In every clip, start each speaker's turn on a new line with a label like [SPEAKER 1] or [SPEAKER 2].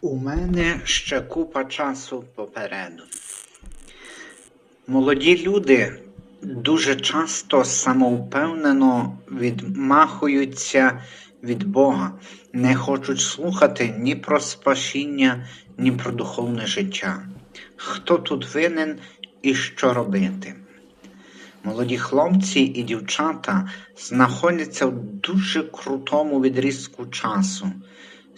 [SPEAKER 1] У мене ще купа часу попереду. Молоді люди дуже часто самовпевнено відмахуються від Бога, не хочуть слухати ні про спасіння, ні про духовне життя. Хто тут винен і що робити? Молоді хлопці і дівчата знаходяться в дуже крутому відрізку часу.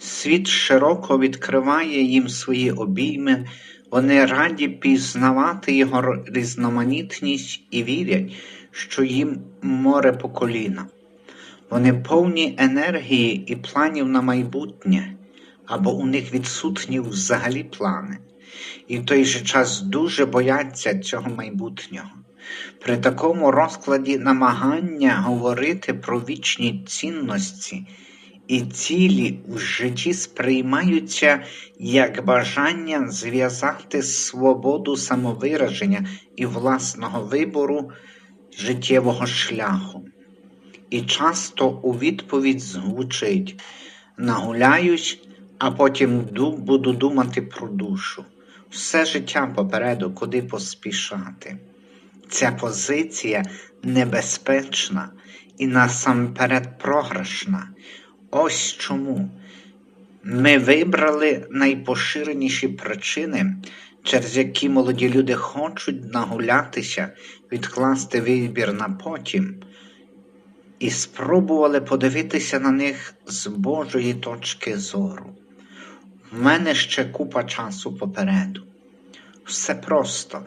[SPEAKER 1] Світ широко відкриває їм свої обійми, вони раді пізнавати його різноманітність і вірять, що їм море по коліна. Вони повні енергії і планів на майбутнє, або у них відсутні взагалі плани, і в той же час дуже бояться цього майбутнього. При такому розкладі намагання говорити про вічні цінності і цілі в житті сприймаються як бажання зв'язати свободу самовираження і власного вибору життєвого шляху. І часто у відповідь звучить нагуляюсь, а потім буду думати про душу. Все життя попереду, куди поспішати. Ця позиція небезпечна і насамперед програшна. Ось чому ми вибрали найпоширеніші причини, через які молоді люди хочуть нагулятися, відкласти вибір на потім, і спробували подивитися на них з Божої точки зору. В мене ще купа часу попереду. Все просто.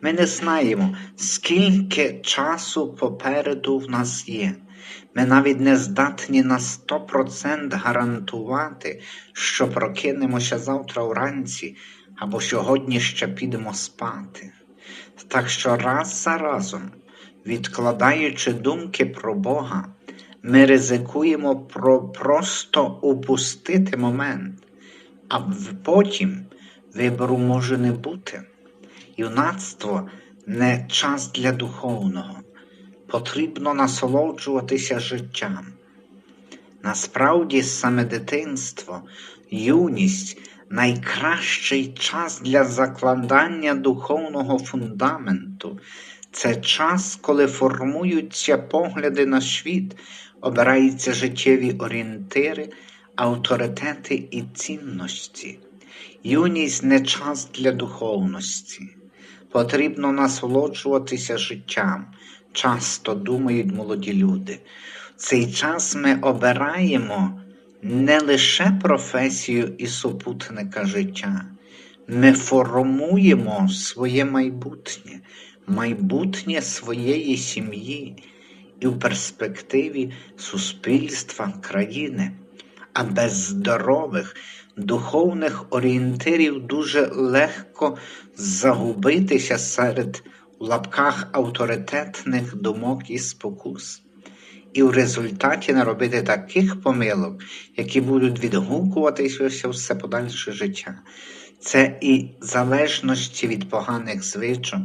[SPEAKER 1] Ми не знаємо, скільки часу попереду в нас є. Ми навіть не здатні на 100% гарантувати, що прокинемося завтра вранці або сьогодні ще підемо спати. Так що раз за разом, відкладаючи думки про Бога, ми ризикуємо про просто упустити момент, а потім вибору може не бути. Юнацтво не час для духовного. Потрібно насолоджуватися життям. Насправді, саме дитинство, юність найкращий час для закладання духовного фундаменту. Це час, коли формуються погляди на світ, обираються життєві орієнтири, авторитети і цінності. Юність не час для духовності. Потрібно насолоджуватися життям, часто думають молоді люди. В цей час ми обираємо не лише професію і супутника життя, ми формуємо своє майбутнє, майбутнє своєї сім'ї і в перспективі суспільства країни. А без здорових духовних орієнтирів дуже легко загубитися серед в лапках авторитетних думок і спокус, і в результаті наробити таких помилок, які будуть відгукуватися все подальше життя. Це і залежності від поганих звичок,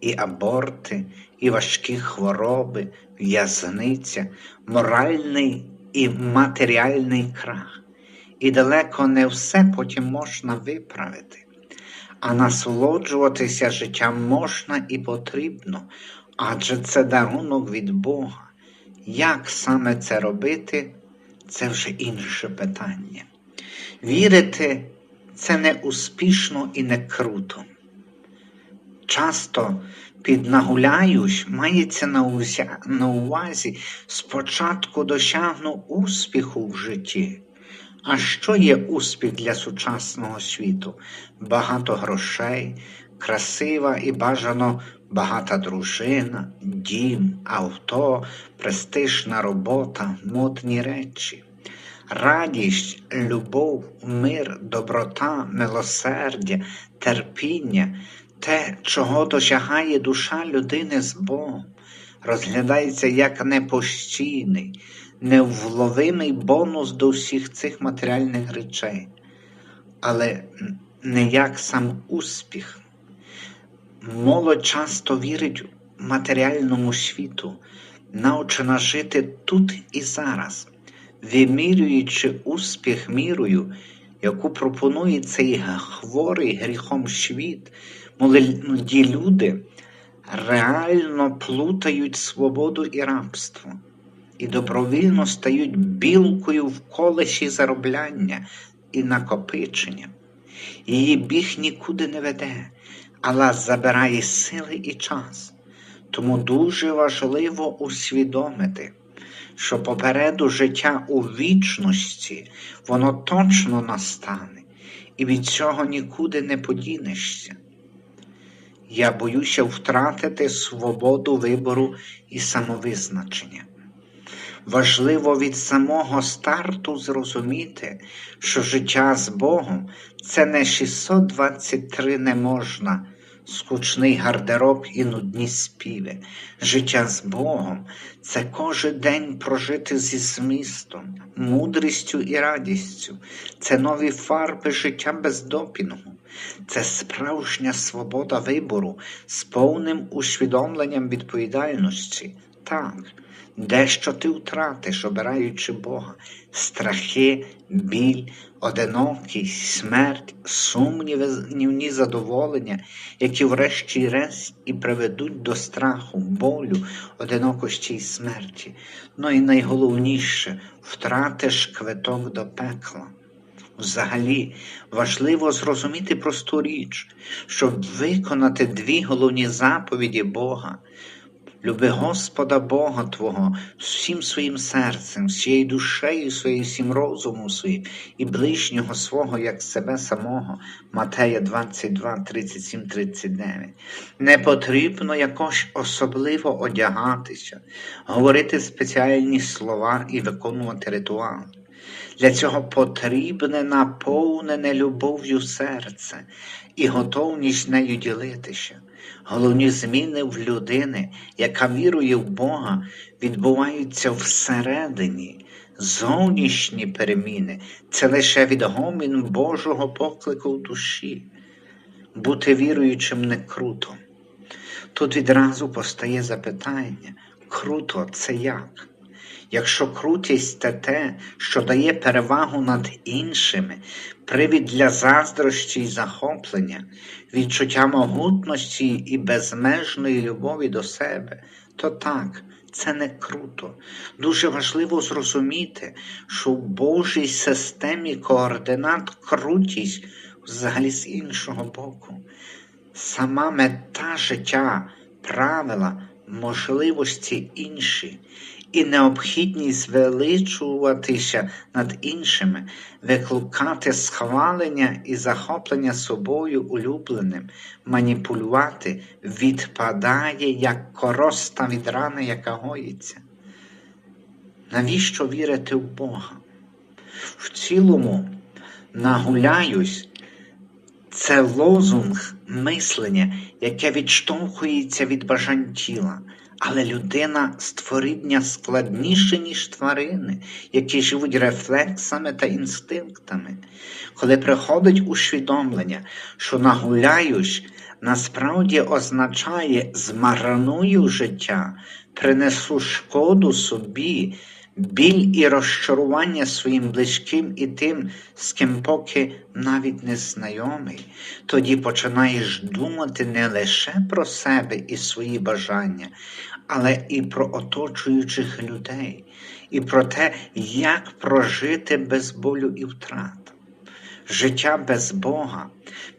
[SPEAKER 1] і аборти, і важкі хвороби, в'язниця, моральний і матеріальний крах. І далеко не все потім можна виправити. А насолоджуватися життям можна і потрібно, адже це дарунок від Бога. Як саме це робити, це вже інше питання. Вірити це не успішно і не круто. Часто під нагуляюсь мається на, увазі спочатку досягну успіху в житті. А що є успіх для сучасного світу? Багато грошей, красива і бажано багата дружина, дім, авто, престижна робота, модні речі. Радість, любов, мир, доброта, милосердя, терпіння те, чого досягає душа людини з Богом, розглядається як непостійний, невловимий бонус до всіх цих матеріальних речей, але не як сам успіх. Молодь часто вірить матеріальному світу, навчена жити тут і зараз, вимірюючи успіх мірою, яку пропонує цей хворий гріхом світ, молоді люди реально плутають свободу і рабство і добровільно стають білкою в колесі заробляння і накопичення. Її біг нікуди не веде, але забирає сили і час. Тому дуже важливо усвідомити, що попереду життя у вічності воно точно настане, і від цього нікуди не подінешся. Я боюся втратити свободу вибору і самовизначення. Важливо від самого старту зрозуміти, що життя з Богом це не 623 не можна, скучний гардероб і нудні співи. Життя з Богом це кожен день прожити зі змістом, мудрістю і радістю, це нові фарби життя без допінгу. Це справжня свобода вибору з повним усвідомленням відповідальності. Так, дещо ти втратиш, обираючи Бога, страхи, біль, одинокість, смерть, сумнівні задоволення, які врешті-решт і приведуть до страху, болю, одинокості й смерті. Ну і найголовніше втратиш квиток до пекла. Взагалі важливо зрозуміти просту річ, щоб виконати дві головні заповіді Бога. Люби Господа Бога Твого всім своїм серцем, всією душею своєю, всім розумом своїм і ближнього свого, як себе самого. Матея 22, 37, 39. Не потрібно якось особливо одягатися, говорити спеціальні слова і виконувати ритуали. Для цього потрібне наповнене любов'ю серце і готовність нею ділитися. Головні зміни в людини, яка вірує в Бога, відбуваються всередині. Зовнішні переміни це лише відгомін Божого поклику в душі. Бути віруючим не круто. Тут відразу постає запитання: круто це як? Якщо крутість це те, що дає перевагу над іншими, привід для заздрощі й захоплення, відчуття могутності і безмежної любові до себе, то так, це не круто. Дуже важливо зрозуміти, що в Божій системі координат крутість взагалі з іншого боку. Сама мета життя, правила, можливості інші і необхідність звеличуватися над іншими, викликати схвалення і захоплення собою улюбленим, маніпулювати, відпадає як короста від рани, яка гоїться. Навіщо вірити в Бога? В цілому нагуляюсь. Це лозунг мислення, яке відштовхується від бажань тіла. Але людина створіння складніше, ніж тварини, які живуть рефлексами та інстинктами. Коли приходить усвідомлення, що нагуляюсь, насправді означає змарную життя, принесу шкоду собі, біль і розчарування своїм близьким і тим, з ким поки навіть не знайомий, тоді починаєш думати не лише про себе і свої бажання, але і про оточуючих людей, і про те, як прожити без болю і втрат. Життя без Бога,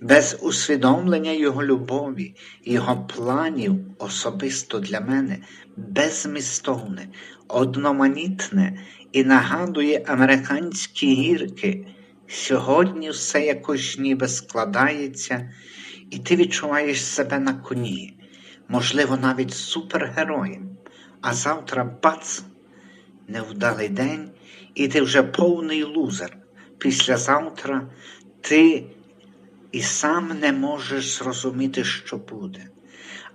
[SPEAKER 1] без усвідомлення Його любові, Його планів особисто для мене безмістовне, одноманітне і нагадує американські гірки. Сьогодні все якось ніби складається, і ти відчуваєш себе на коні, можливо, навіть супергероєм, а завтра бац, невдалий день, і ти вже повний лузер. Післязавтра ти і сам не можеш зрозуміти, що буде.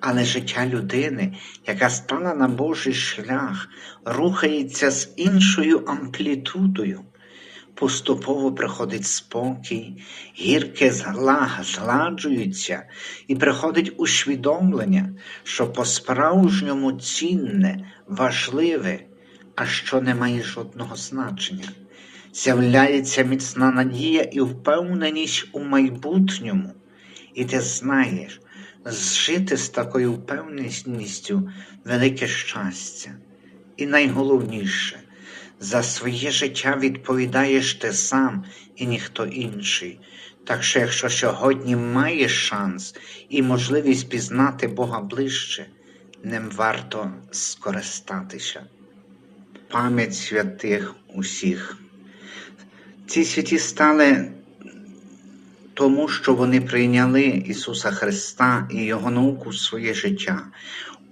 [SPEAKER 1] Але життя людини, яка стала на Божий шлях, рухається з іншою амплітудою. Поступово приходить спокій, гірке злага згладжуються, і приходить усвідомлення, що по-справжньому цінне, важливе, а що не має жодного значення. з'являється міцна надія і впевненість у майбутньому. І ти знаєш, жити з такою впевненістю велике щастя. І найголовніше, за своє життя відповідаєш ти сам і ніхто інший. Так що, якщо сьогодні маєш шанс і можливість пізнати Бога ближче, ним варто скористатися. Пам'ять святих усіх. Ці святі стали тому, що вони прийняли Ісуса Христа і Його науку в своє життя,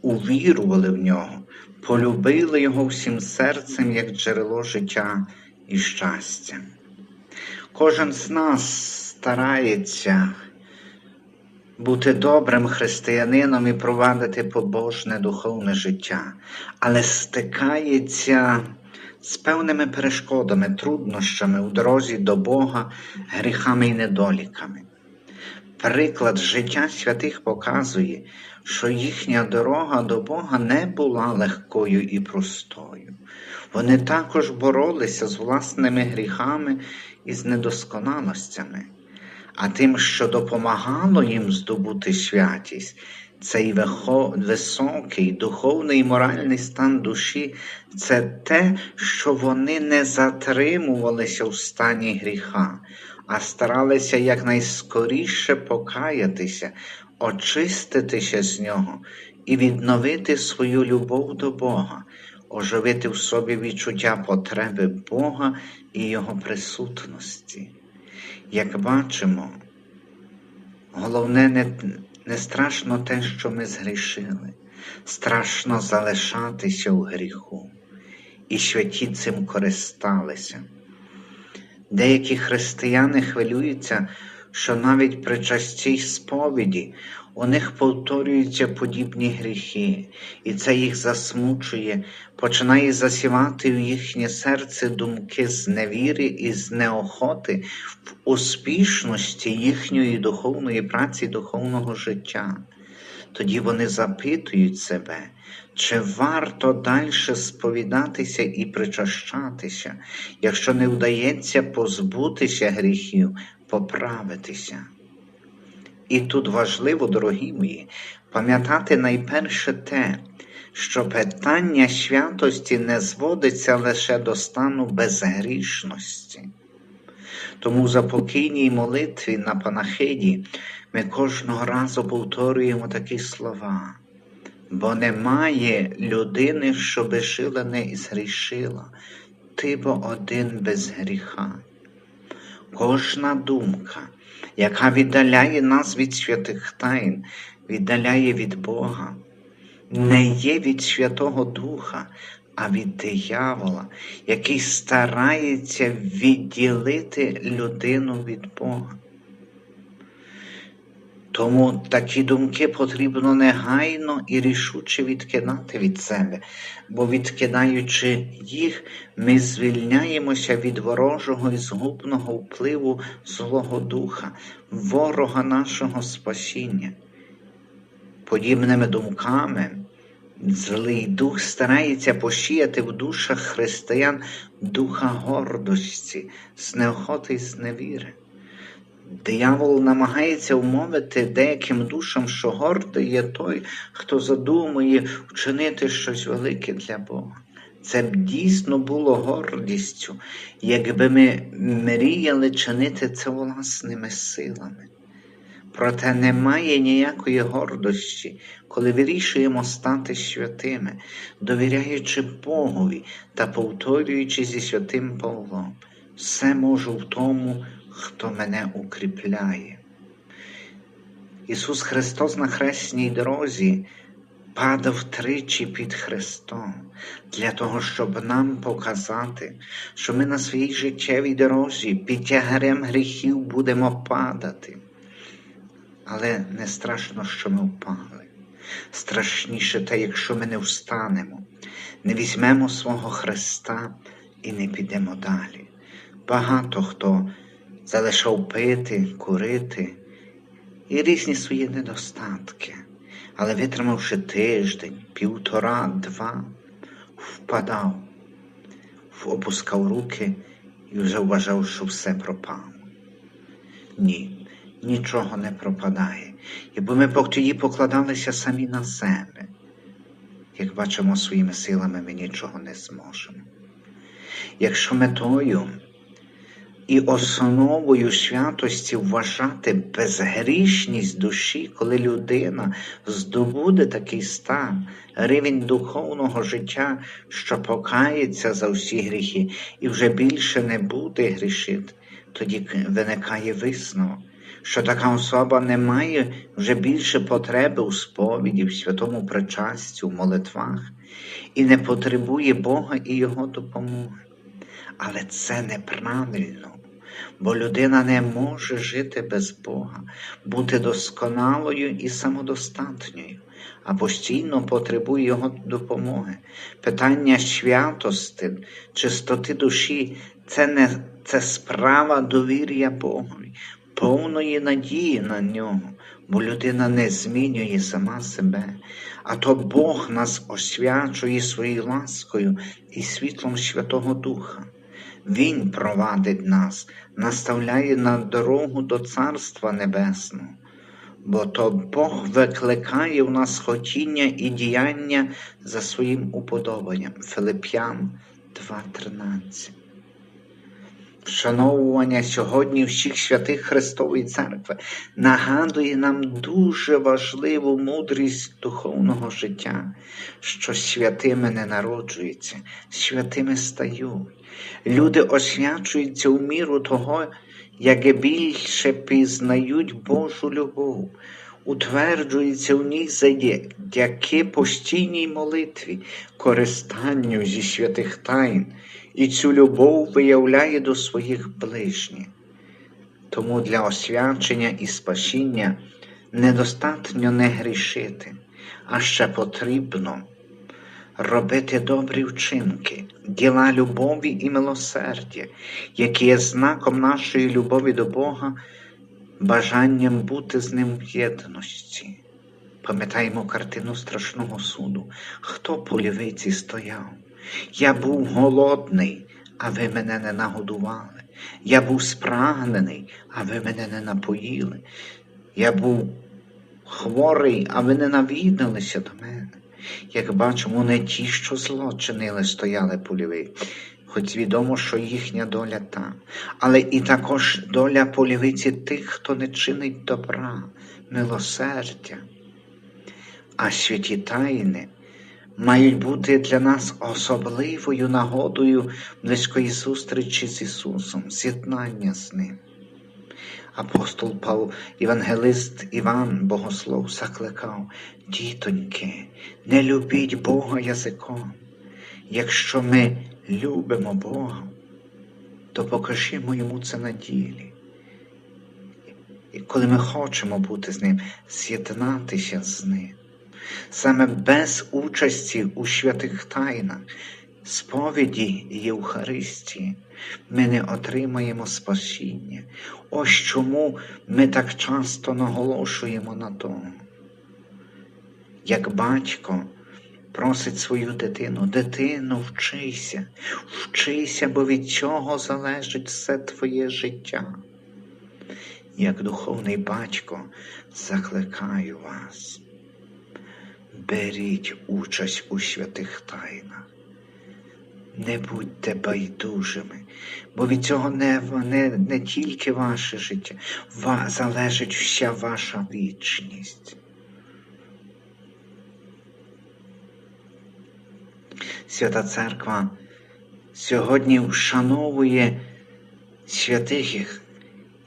[SPEAKER 1] увірували в нього, полюбили Його всім серцем як джерело життя і щастя. Кожен з нас старається бути добрим християнином і провадити побожне духовне життя, але стикається з певними перешкодами, труднощами у дорозі до Бога, гріхами і недоліками. Приклад життя святих показує, що їхня дорога до Бога не була легкою і простою. Вони також боролися з власними гріхами і з недосконалостями, а тим, що допомагало їм здобути святість, цей високий духовний і моральний стан душі це те, що вони не затримувалися в стані гріха, а старалися якнайскоріше покаятися, очиститися з нього і відновити свою любов до Бога, оживити в собі відчуття потреби Бога і Його присутності. Як бачимо, головне не, не страшно те, що ми згрішили, страшно залишатися у гріху, і святі цим користалися. Деякі християни хвилюються, що навіть при частій сповіді у них повторюються подібні гріхи, і це їх засмучує, починає засівати в їхнє серце думки з невіри і з неохоти в успішності їхньої духовної праці, духовного життя. Тоді вони запитують себе, чи варто далі сповідатися і причащатися, якщо не вдається позбутися гріхів, поправитися. І тут важливо, дорогі мої, пам'ятати найперше те, що питання святості не зводиться лише до стану безгрішності. Тому за покійній молитві на панахиді ми кожного разу повторюємо такі слова, бо немає людини, що би жила не згрішила, ти бо один без гріха. Кожна думка, яка віддаляє нас від святих тайн, віддаляє від Бога, не є від Святого Духа, а від диявола, який старається відділити людину від Бога. Тому такі думки потрібно негайно і рішуче відкидати від себе, бо відкидаючи їх, ми звільняємося від ворожого і згубного впливу Злого Духа, ворога нашого спасіння. Подібними думками злий дух старається посіяти в душах християн духа гордості, знеохоти і зневіри. Диявол намагається вмовити деяким душам, що гордий є той, хто задумує вчинити щось велике для Бога. Це б дійсно було гордістю, якби ми мріяли чинити це власними силами. Проте немає ніякої гордості, коли вирішуємо стати святими, довіряючи Богові та повторюючи зі святим Павлом, все можу в тому, хто мене укріпляє. Ісус Христос на хресній дорозі падав тричі під Христом для того, щоб нам показати, що ми на своїй життєвій дорозі під тягарем гріхів будемо падати. Але не страшно, що ми впали. Страшніше те, якщо ми не встанемо, не візьмемо свого Христа і не підемо далі. Багато хто залишав пити, курити і різні свої недостатки, але витримавши тиждень, півтора, два, впадав, опускав руки і вже вважав, що все пропало. Ні, нічого не пропадає. Якби ми тоді покладалися самі на себе, як бачимо своїми силами, ми нічого не зможемо. Якщо метою і основою святості вважати безгрішність душі, коли людина здобуде такий стан, рівень духовного життя, що покається за всі гріхи і вже більше не буде грішити, тоді виникає висновок, що така особа не має вже більше потреби у сповіді, в святому причасті, у молитвах і не потребує Бога і Його допомоги. Але це неправильно, бо людина не може жити без Бога, бути досконалою і самодостатньою, а постійно потребує Його допомоги. Питання святости, чистоти душі це не це справа довір'я Богові, повної надії на нього, бо людина не змінює сама себе, а то Бог нас освячує своєю ласкою і світлом Святого Духа. Він провадить нас, наставляє на дорогу до Царства Небесного, бо то Бог викликає в нас хотіння і діяння за своїм уподобанням. Филип'ян 2.13 Вшановування сьогодні всіх святих Христової Церкви нагадує нам дуже важливу мудрість духовного життя, що святими не народжуються, святими стають. Люди освячуються у міру того, як більше пізнають Божу любов, утверджуються в ній завдяки постійній молитві, користанню зі святих тайн, і цю любов виявляє до своїх ближніх. Тому для освячення і спасіння недостатньо не грішити, а ще потрібно робити добрі вчинки, діла любові і милосердя, які є знаком нашої любові до Бога, бажанням бути з Ним в єдності. Пам'ятаємо картину страшного суду, хто по лівиці стояв. Я був голодний, а ви мене не нагодували. Я був спрагнений, а ви мене не напоїли. Я був хворий, а ви не навідалися до мене. Як бачимо, не ті, що зло чинили, стояли по лівиці, хоч відомо, що їхня доля там, але і також доля по лівиці тих, хто не чинить добра, милосердя. А святі тайни мають бути для нас особливою нагодою близької зустрічі з Ісусом, з'єднання з Ним. Апостол Павло, Євангелист Іван Богослов закликав, дітоньки, не любіть Бога язиком. Якщо ми любимо Бога, то покажімо йому це на ділі. І коли ми хочемо бути з Ним, з'єднатися з Ним, саме без участі у святих тайнах, сповіді Євхаристії, ми не отримаємо спасіння. Ось чому ми так часто наголошуємо на тому. Як батько просить свою дитину, дитино, вчися, вчися, бо від цього залежить все твоє життя. Як духовний батько закликаю вас, беріть участь у святих тайнах. Не будьте байдужими, бо від цього не, не, не тільки ваше життя, ва, залежить вся ваша вічність. Свята Церква сьогодні вшановує святих,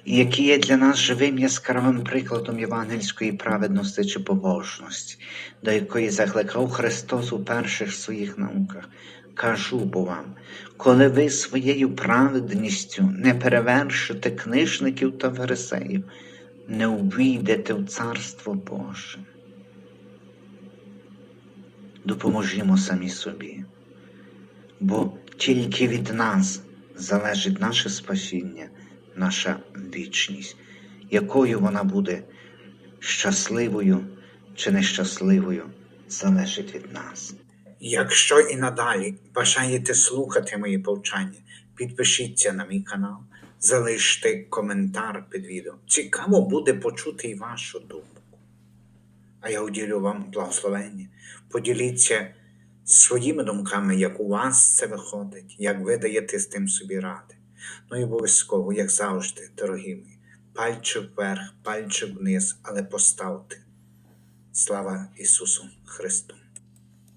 [SPEAKER 1] які є для нас живим яскравим прикладом євангельської праведності чи побожності, до якої закликав Христос у перших своїх науках. Кажу бо вам, коли ви своєю праведністю не перевершите книжників та фарисеїв, не увійдете в Царство Боже. Допоможімо самі собі, бо тільки від нас залежить наше спасіння, наша вічність, якою вона буде щасливою чи нещасливою, залежить від нас. Якщо і надалі бажаєте слухати мої повчання, підпишіться на мій канал, залиште коментар під відео. Цікаво буде почути і вашу думку. А я уділю вам благословення. Поділіться своїми думками, як у вас це виходить, як ви даєте з тим собі ради. Ну і обов'язково, як завжди, дорогі мої, пальчик вверх, пальчик вниз, але поставте. Слава Ісусу Христу!